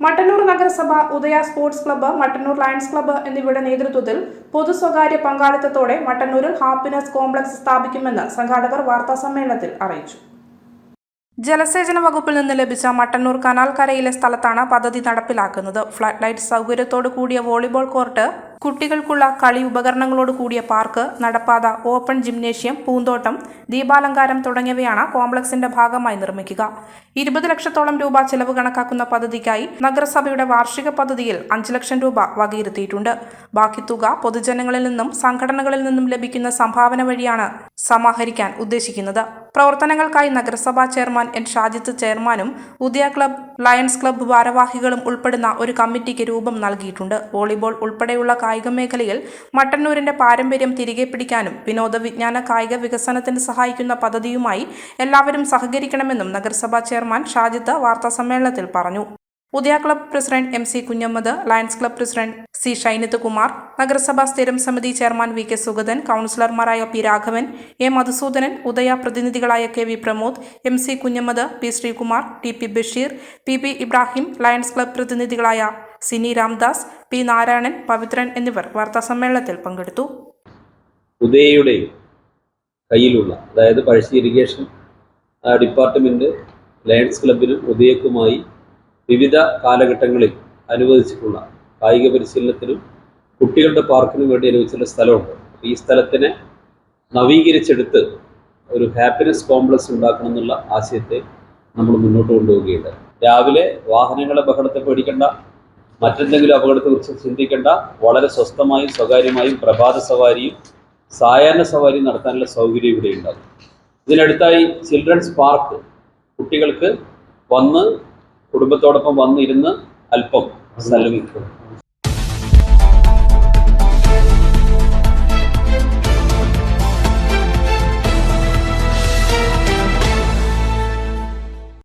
മട്ടന്നൂർ നഗരസഭ Udaya sports club Mattannur Lions Club എന്നിവയുടെ നേതൃത്വത്തിൽ പൊതു സ്വകാര്യ പങ്കാളിത്തത്തോടെ മട്ടന്നൂരിൽ ഹാപ്പിനെസ് കോംപ്ലക്സ് സ്ഥാപിക്കുമെന്ന് സംഘാടകർ വാർത്താസമ്മേളനത്തിൽ അറിയിച്ചു. ജലസേചന വകുപ്പിൽ നിന്ന് ലഭിച്ച മട്ടന്നൂർ കനാൽ കരയിലെ സ്ഥലത്താണ് പദ്ധതി നടപ്പിലാക്കുന്നത്. ഫ്ളഡ് ലൈറ്റ് സൗകര്യത്തോടു കൂടിയ വോളിബോൾ കോർട്ട് കുട്ടികൾക്കുള്ള കളി ഉപകരണങ്ങളോട് കൂടിയ പാർക്ക് നടപ്പാത ഓപ്പൺ ജിംനേഷ്യം പൂന്തോട്ടം ദീപാലങ്കാരം തുടങ്ങിയവയാണ് കോംപ്ലക്സിന്റെ ഭാഗമായി നിർമ്മിക്കുക. ഇരുപത് ലക്ഷത്തോളം രൂപ ചെലവ് കണക്കാക്കുന്ന പദ്ധതിക്കായി നഗരസഭയുടെ വാർഷിക പദ്ധതിയിൽ അഞ്ച് ലക്ഷം രൂപ വകയിരുത്തിയിട്ടുണ്ട്. ബാക്കി തുക പൊതുജനങ്ങളിൽ നിന്നും സംഘടനകളിൽ നിന്നും ലഭിക്കുന്ന സംഭാവന വഴിയാണ് സമാഹരിക്കാൻ ഉദ്ദേശിക്കുന്നത്. പ്രവർത്തനങ്ങൾക്കായി നഗരസഭാ ചെയർമാൻ എൻ ഷാജിത്ത് ചെയർമാനും ഉദയ ക്ലബ് ലയൺസ് ക്ലബ്ബ് ഭാരവാഹികളും ഉൾപ്പെടുന്ന ഒരു കമ്മിറ്റിക്ക് രൂപം നൽകിയിട്ടുണ്ട്. വോളിബോൾ ഉൾപ്പെടെയുള്ള കായിക മേഖലയിൽ മട്ടന്നൂരിന്റെ പാരമ്പര്യം തിരികെ പിടിക്കാനും വിനോദ വിജ്ഞാന കായിക വികസനത്തിന് സഹായിക്കുന്ന പദ്ധതിയുമായി എല്ലാവരും സഹകരിക്കണമെന്നും നഗരസഭാ ചെയർമാൻ ഷാജിത്ത് വാർത്താസമ്മേളനത്തിൽ പറഞ്ഞു. Udaya club president M C Kunhammed Lions club president C Shainath Kumar നഗരസഭാ സ്ഥിരം സമിതി ചെയർമാൻ വി കെ സുഗതൻ കൗൺസിലർമാരായ P Raghavan A Madhusoodanan Udaya പ്രതിനിധികളായ K V Pramod M C Kunhammed P Sreekumar T P Basheer P P Ibrahim Lions club പ്രതിനിധികളായ Sini Ramdas P Narayanan Pavithran എന്നിവർ വാർത്താസമ്മേളനത്തിൽ പങ്കെടുത്തു. ഉദയയുടെ കയ്യിലുള്ള അതായത് പഴശ്ശി ഇറിഗേഷൻ ഡിപ്പാർട്ട്മെന്റ് ലയൺസ് ക്ലബിനും ഉദയക്കുമായി വിവിധ കാലഘട്ടങ്ങളിൽ അനുവദിച്ചിട്ടുള്ള കായിക പരിശീലനത്തിനും കുട്ടികളുടെ പാർക്കിനും വേണ്ടി അനുവദിച്ചിട്ടുള്ള സ്ഥലമുണ്ട്. ഈ സ്ഥലത്തിനെ നവീകരിച്ചെടുത്ത് ഒരു ഹാപ്പിനെസ് കോംപ്ലക്സ് ഉണ്ടാക്കണം എന്നുള്ള ആശയത്തെ നമ്മൾ മുന്നോട്ട് കൊണ്ടുപോവുകയുണ്ട്. രാവിലെ വാഹനങ്ങളെ ബഹളത്തെ പേടിക്കേണ്ട മറ്റെന്തെങ്കിലും അപകടത്തെക്കുറിച്ച് ചിന്തിക്കേണ്ട വളരെ സ്വസ്ഥമായും സ്വകാര്യമായും പ്രഭാത സവാരിയും സായാഹ്ന സവാരിയും നടത്താനുള്ള സൗകര്യം ഇവിടെ ഉണ്ടാകും ഇതിനടുത്തായി ചിൽഡ്രൻസ് പാർക്ക് കുട്ടികൾക്ക് വന്ന് കുടുംബത്തോടൊപ്പം വന്നിരുന്ന് അല്പം സ്ഥലം